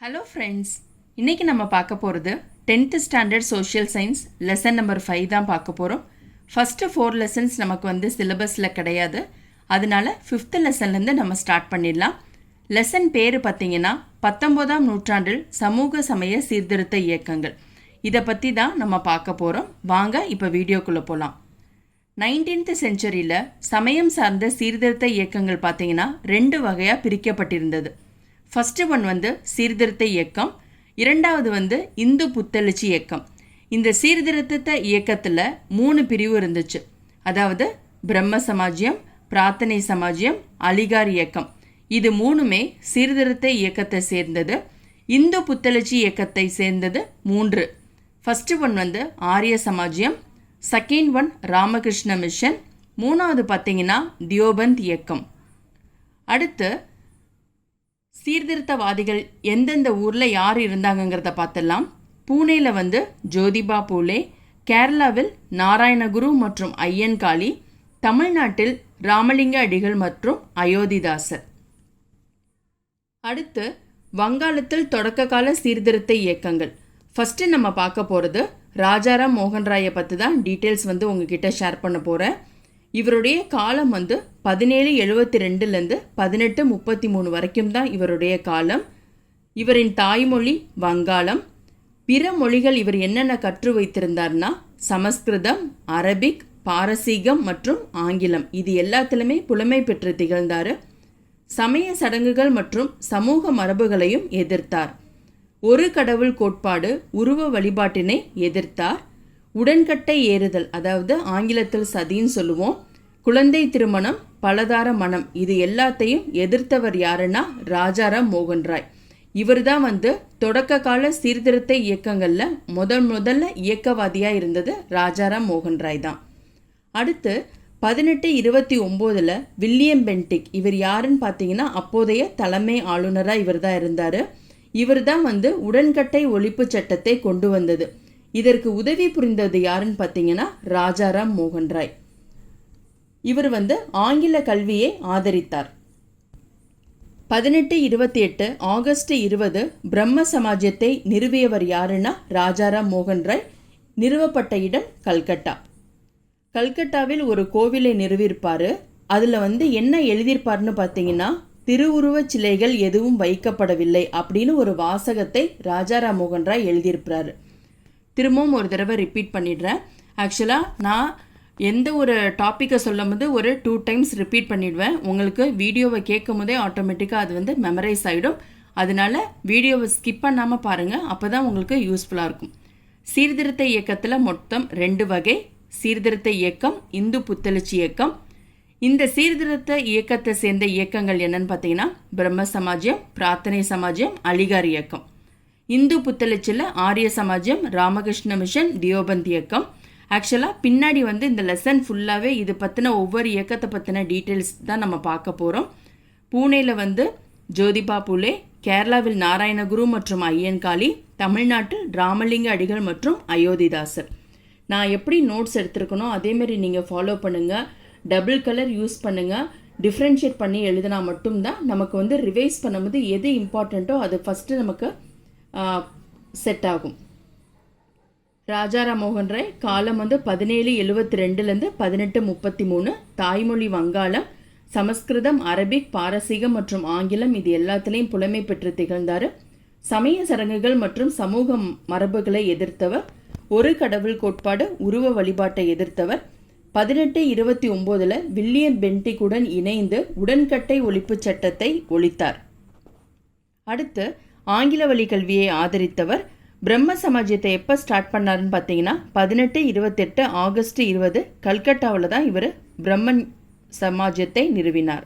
Hello friends இன்றைக்கி நம்ம பார்க்க போகிறது tenth standard social science lesson number five தான் பார்க்க போகிறோம் ஃபஸ்ட்டு ஃபோர் லெசன்ஸ் நமக்கு வந்து சிலபஸில் கிடையாது. அதனால ஃபிஃப்த்து லெசன்லேருந்து நம்ம ஸ்டார்ட் பண்ணிடலாம். லெசன் பேர் பார்த்தீங்கன்னா பத்தொம்போதாம் நூற்றாண்டில் சமூக சமய சீர்திருத்த இயக்கங்கள். இதை பற்றி தான் நம்ம பார்க்க போகிறோம் வாங்க இப்போ வீடியோக்குள்ளே போகலாம் நைன்டீன்த் செஞ்சுரியில் சமயம் சார்ந்த சீர்திருத்த இயக்கங்கள் பார்த்தீங்கன்னா ரெண்டு வகையாக பிரிக்கப்பட்டிருந்தது. ஃபஸ்ட்டு ஒன் வந்து சீர்திருத்த இயக்கம். இரண்டாவது வந்து இந்து புத்தெழுச்சி இயக்கம். இந்த சீர்திருத்த இயக்கத்தில் மூணு பிரிவு இருந்துச்சு. அதாவது பிரம்ம சமாஜ்யம் பிரார்த்தனை சமாஜ்யம் அலிகார் இயக்கம். இது மூணுமே சீர்திருத்த இயக்கத்தை சேர்ந்தது. இந்து புத்தெழுச்சி இயக்கத்தை சேர்ந்தது மூன்று. ஃபஸ்ட்டு ஒன் வந்து ஆரிய சமாஜ்யம். செகண்ட் ஒன் ராமகிருஷ்ண மிஷன் மூணாவது பார்த்தீங்கன்னா தியோபந்த் இயக்கம். அடுத்து சீர்திருத்தவாதிகள் எந்தெந்த ஊரில் யார் இருந்தாங்கங்கிறத பார்த்துடலாம். பூனேல வந்து ஜோதிபா பூலே கேரளாவில் நாராயணகுரு மற்றும் ஐயன்காளி தமிழ்நாட்டில் ராமலிங்க அடிகள் மற்றும் அயோத்திதாசர். அடுத்து வங்காளத்தில் தொடக்க கால சீர்திருத்த இயக்கங்கள். ஃபஸ்ட்டு நம்ம பார்க்க போகிறது ராஜாராம் மோகன் ராயை பற்றி தான் டீட்டெயில்ஸ் வந்து உங்ககிட்ட ஷேர் பண்ண போகிறேன் இவருடைய காலம் வந்து பதினேழு எழுபத்தி ரெண்டுலேருந்து பதினெட்டு முப்பத்தி மூணு வரைக்கும் தான் இவருடைய காலம். இவரின் தாய்மொழி வங்காளம். பிற மொழிகள் இவர் என்னென்ன கற்று வைத்திருந்தார்னா சமஸ்கிருதம் அரபிக் பாரசீகம் மற்றும் ஆங்கிலம். இது எல்லாத்திலுமே புலமை பெற்று திகழ்ந்தார். சமய சடங்குகள் மற்றும் சமூக மரபுகளையும் எதிர்த்தார். ஒரு கடவுள் கோட்பாடு உருவ வழிபாட்டினை எதிர்த்தார். உடன்கட்டை ஏறுதல் அதாவது ஆங்கிலத்தில் சதின்னு சொல்லுவோம். குழந்தை திருமணம் பலதார மனம் இது எல்லாத்தையும் எதிர்த்தவர் யாருன்னா ராஜாராம் மோகன் ராய். இவர் தான் வந்து தொடக்க கால சீர்திருத்த இயக்கங்களில் முதல் முதல்ல இயக்கவாதியாக இருந்தது ராஜாராம் மோகன் ராய் தான். அடுத்து பதினெட்டு இருபத்தி ஒம்போதில் வில்லியம் பென்டிக் இவர் யாருன்னு பார்த்தீங்கன்னா அப்போதைய தலைமை ஆளுநராக இவர் தான் இருந்தார். இவர் தான் வந்து உடன்கட்டை ஒழிப்பு சட்டத்தை கொண்டு வந்தது. இதற்கு உதவி புரிந்தது யாருன்னு பார்த்தீங்கன்னா ராஜாராம் மோகன் ராய். இவர் வந்து ஆங்கில கல்வியை ஆதரித்தார். பதினெட்டு இருபத்தி எட்டு ஆகஸ்ட் இருபது பிரம்ம சமாஜத்தை நிறுவியவர் யாருன்னா ராஜாராம் மோகன் ராய். நிறுவப்பட்ட இடம் கல்கட்டா. கல்கட்டாவில் ஒரு கோவிலை நிறுவியிருப்பார். அதில் வந்து என்ன எழுதியிருப்பார்னு பார்த்தீங்கன்னா திருவுருவச் சிலைகள் எதுவும் வைக்கப்படவில்லை அப்படின்னு ஒரு வாசகத்தை ராஜாராம் மோகன் ராய் எழுதியிருப்பார். திரும்பவும் ஒரு தடவை ரிப்பீட் பண்ணிடுறேன். ஆக்சுவலாக நான் எந்த ஒரு டாப்பிக்கை சொல்லும் போது ஒரு டூ டைம்ஸ் ரிப்பீட் பண்ணிடுவேன். உங்களுக்கு வீடியோவை கேட்கும் போதே ஆட்டோமேட்டிக்காக அது வந்து மெமரைஸ் ஆகிடும் அதனால வீடியோவை ஸ்கிப் பண்ணாமல் பாருங்கள் அப்போ தான் உங்களுக்கு யூஸ்ஃபுல்லாக இருக்கும். சீர்திருத்த இயக்கத்தில் மொத்தம் ரெண்டு வகை. சீர்திருத்த இயக்கம் இந்து புத்தெழுச்சி இயக்கம். இந்த சீர்திருத்த இயக்கத்தை சேர்ந்த இயக்கங்கள் என்னன்னு பார்த்தீங்கன்னா பிரம்ம சமாஜ்யம் பிரார்த்தனை சமாஜ்யம் அலிகார் இயக்கம். இந்து புத்தளச்சில் ஆரிய சமாஜம் ராமகிருஷ்ண மிஷன் தியோபந்த் இயக்கம். ஆக்சுவலாக பின்னாடி வந்து இந்த லெசன் ஃபுல்லாகவே இது பற்றின ஒவ்வொரு இயக்கத்தை பற்றின டீட்டெயில்ஸ் தான் நம்ம பார்க்க போகிறோம் பூனேல வந்து ஜோதிபா புலே கேரளாவில் நாராயணகுரு மற்றும் ஐயன்காளி தமிழ்நாட்டில் ராமலிங்க அடிகள் மற்றும் அயோத்திதாசர். நான் எப்படி நோட்ஸ் எடுத்துருக்கணும் அதேமாரி நீங்கள் ஃபாலோ பண்ணுங்கள் டபுள் கலர் யூஸ் பண்ணுங்கள் டிஃப்ரென்ஷியேட் பண்ணி எழுதினா மட்டும்தான் நமக்கு வந்து ரிவைஸ் பண்ணும்போது எது இம்பார்ட்டண்ட்டோ அது ஃபஸ்ட்டு நமக்கு செட் ஆகும். ராஜாராம் மோகன் ராய் காலம் வந்து பதினேழு எழுபத்தி ரெண்டுலேருந்து பதினெட்டு முப்பத்தி மூணு தாய்மொழி வங்காளம் சமஸ்கிருதம் அரபிக் பாரசீகம் மற்றும் ஆங்கிலம் இது எல்லாத்துலேயும் புலமை பெற்று திகழ்ந்தார். சமய சடங்குகள் மற்றும் சமூக மரபுகளை எதிர்த்தவர். ஒரு கடவுள் கோட்பாடு உருவ வழிபாட்டை எதிர்த்தவர். பதினெட்டு இருபத்தி ஒம்போதில் வில்லியம் பென்டிக்குடன் இணைந்து உடன்கட்டை ஒழிப்பு சட்டத்தை ஒழித்தார். அடுத்து ஆங்கில வழி கல்வியை ஆதரித்தவர். பிரம்ம சமாஜத்தை எப்போ ஸ்டார்ட் பண்ணாருன்னு பார்த்தீங்கன்னா பதினெட்டு இருபத்தெட்டு ஆகஸ்ட் இருபது கல்கட்டாவில் தான் இவர் பிரம்மன் சமாஜத்தை நிறுவினார்.